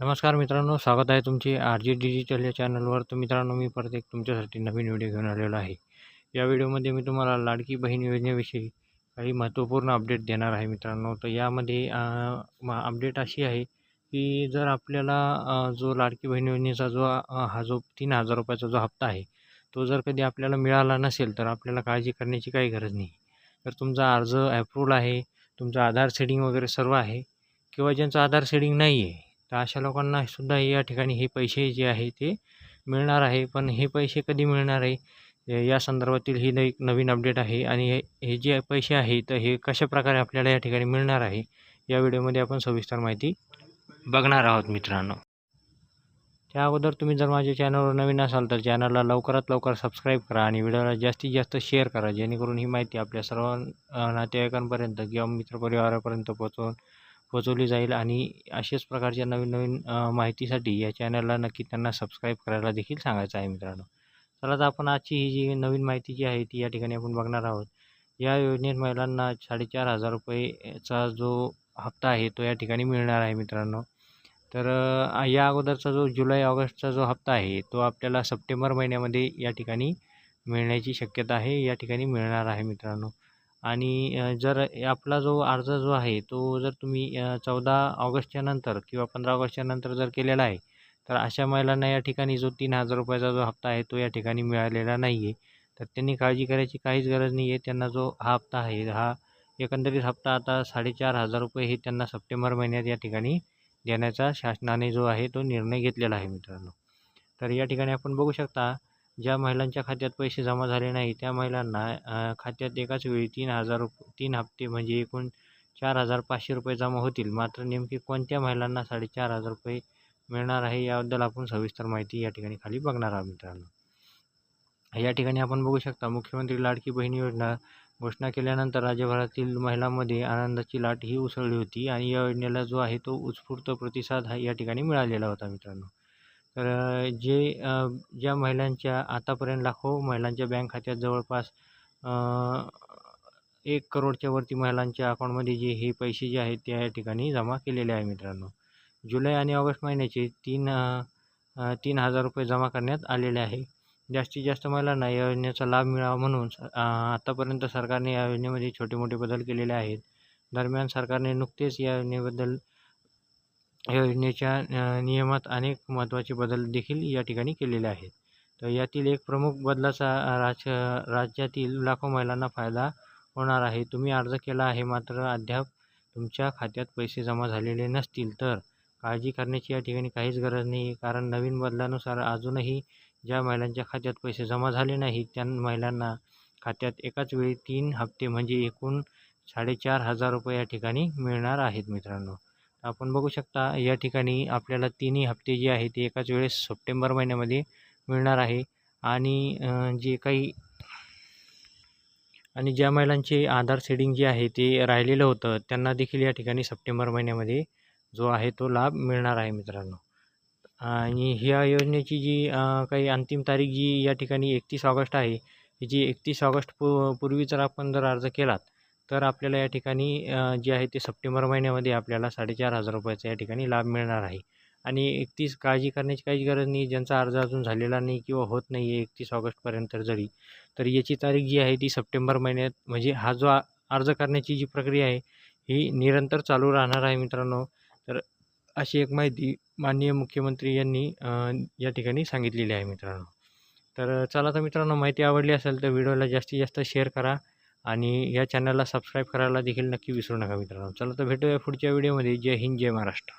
नमस्कार मित्रांनो स्वागत आहे तुमचे आर जी डिजिटल या चॅनलवर. तर मित्रांनो मी परत एक तुमच्यासाठी नवीन व्हिडिओ घेऊन आलेलो आहे. या व्हिडिओमध्ये मी तुम्हाला लाडकी बहीण योजनेविषयी काही महत्त्वपूर्ण अपडेट देणार आहे मित्रांनो. तर यामध्ये अपडेट अशी आहे की जर आपल्याला जो लाडकी बहीण योजनेचा जो हा जो तीन हजार रुपयाचा जो हप्ता आहे तो जर कधी आपल्याला मिळाला नसेल तर आपल्याला काळजी करण्याची काही गरज नाही. तर तुमचा अर्ज ॲप्रूव्हल आहे तुमचं आधार सेडिंग वगैरे सर्व आहे किंवा ज्यांचं आधार सेडिंग नाही आहे तर अशा लोकांना सुद्धा या ठिकाणी हे पैसे जे आहे ते मिळणार आहे. पण हे पैसे कधी मिळणार आहे? या संदर्भातील ही न- एक नवीन अपडेट आहे आणि हे हे जे पैसे आहे तर हे कशाप्रकारे आपल्याला या ठिकाणी मिळणार आहे? या व्हिडिओमध्ये आपण सविस्तर माहिती बघणार आहोत मित्रांनो. त्या अगोदर तुम्ही जर माझ्या चॅनलवर नवीन असाल तर चॅनलला लवकरात लवकर सबस्क्राईब करा आणि व्हिडिओला जास्तीत जास्त शेअर करा जेणेकरून ही माहिती आपल्या सर्व नातेवाईकांपर्यंत किंवा मित्रपरिवारापर्यंत पोहोचवून पोचवली जाईल आणि अशाच प्रकारच्या नवीन नवीन माहितीसाठी या चॅनलला नक्की त्यांना सबस्क्राईब करायला देखील सांगायचं आहे मित्रांनो. चला तर आपण आजची ही जी नवीन माहिती जी आहे ती या ठिकाणी आपण बघणार आहोत. या योजनेत महिलांना साडेचार हजार रुपयेचा जो हप्ता आहे तो या ठिकाणी मिळणार आहे मित्रांनो. तर या अगोदरचा जो जुलै ऑगस्टचा जो हप्ता आहे तो आपल्याला सप्टेंबर महिन्यामध्ये या ठिकाणी मिळण्याची शक्यता आहे या ठिकाणी मिळणार आहे मित्रांनो. आणि जर आपला जो अर्ज जो आहे तो जर तुम्ही चौदा ऑगस्टच्या नंतर किंवा पंधरा ऑगस्टच्या नंतर जर केलेला आहे तर अशा महिलांना या ठिकाणी जो तीन हजार रुपयाचा जो हप्ता आहे तो या ठिकाणी मिळालेला नाही आहे. तर त्यांनी काळजी करायची काहीच गरज नाही आहे. त्यांना जो हा हप्ता आहे हा एकंदरीत हप्ता आता साडेचार हजार रुपये हे त्यांना सप्टेंबर महिन्यात या ठिकाणी देण्याचा शासनाने जो आहे तो निर्णय घेतलेला आहे मित्रांनो. तर या ठिकाणी आपण बघू शकता ज्या महिलांच्या खात्यात पैसे जमा झाले नाही त्या महिलांना खात्यात एकाच वेळी तीन हजार रुप तीन हप्ते म्हणजे एकूण चार हजार पाचशे रुपये जमा होतील. मात्र नेमकी कोणत्या महिलांना साडेचार हजार रुपये मिळणार आहे याबद्दल आपण सविस्तर माहिती या ठिकाणी खाली बघणार आहोत मित्रांनो. या ठिकाणी आपण बघू शकता मुख्यमंत्री लाडकी बहीण योजना घोषणा केल्यानंतर राज्यभरातील महिलांमध्ये आनंदाची लाट ही उसळली होती आणि या योजनेला जो आहे तो उत्स्फूर्त प्रतिसाद हा या ठिकाणी मिळालेला होता मित्रांनो. तर जे ज्या महिलांच्या आतापर्यंत लाखो महिलांच्या बँक खात्यात जवळपास एक करोडच्या वरती महिलांच्या अकाउंटमध्ये जे हे पैसे जे आहेत त्या या ठिकाणी जमा केलेले आहे मित्रांनो. जुलै आणि ऑगस्ट महिन्याचे तीन तीन हजार रुपये जमा करण्यात आलेले आहे. जास्तीत जास्त महिलांना या योजनेचा लाभ मिळावा म्हणून आतापर्यंत सरकारने या योजनेमध्ये छोटे मोठे बदल केलेले आहेत. दरम्यान सरकारने नुकतेच या योजनेबद्दल योजनेच्या नियमात अनेक महत्त्वाचे बदल देखील या ठिकाणी केलेले आहेत. तर यातील एक प्रमुख बदलाचा राज राज्यातील लाखो महिलांना फायदा होणार आहे. तुम्ही अर्ज केला आहे मात्र अद्याप तुमच्या खात्यात पैसे जमा झालेले नसतील. तर काळजी करण्याची या ठिकाणी काहीच गरज नाही कारण नवीन बदलानुसार अजूनही ज्या महिलांच्या खात्यात पैसे जमा झाले नाहीत त्या महिलांना खात्यात एकाच वेळी तीन हप्ते म्हणजे एकूण साडेचार हजार रुपये या ठिकाणी मिळणार आहेत मित्रांनो. आपण बघू शकता या ठिकाणी आपल्याला तिन्ही हप्ते जे आहे ते एकाच वेळेस सप्टेंबर महिन्यामध्ये मिळणार आहे. आणि जे काही आणि ज्या महिलांचे आधार सेडिंग जे आहे ते राहिलेलं होतं त्यांना देखील या ठिकाणी सप्टेंबर महिन्यामध्ये जो आहे तो लाभ मिळणार आहे मित्रांनो. आणि ह्या योजनेची जी काही अंतिम तारीख जी या ठिकाणी एकतीस ऑगस्ट आहे जी एकतीस ऑगस्ट पू पूर्वी जर आपण जर अर्ज केलात तर आपल्याला या ठिकाणी जे आहे ते सप्टेंबर महिन्यामध्ये आपल्याला साडेचार हजार रुपयाचा या ठिकाणी लाभ मिळणार आहे. आणि एकतीस काळजी करण्याची काहीच गरज नाही ज्यांचा अर्ज अजून झालेला नाही किंवा होत नाही आहे एकतीस ऑगस्टपर्यंत जरी तर याची तारीख जी आहे ती सप्टेंबर महिन्यात म्हणजे हा जो आ- अर्ज करण्याची जी प्रक्रिया आहे ही निरंतर चालू राहणार आहे मित्रांनो. तर अशी एक माहिती माननीय मुख्यमंत्री यांनी या ठिकाणी सांगितलेली आहे मित्रांनो. तर चला तर मित्रांनो माहिती आवडली असेल तर व्हिडिओला जास्तीत जास्त शेअर करा. आणि या चॅनलला सबस्क्राईब करायला देखील नक्की विसरू नका मित्रांनो. चला तर भेटूया पुढच्या व्हिडिओमध्ये जय हिंद जय महाराष्ट्र.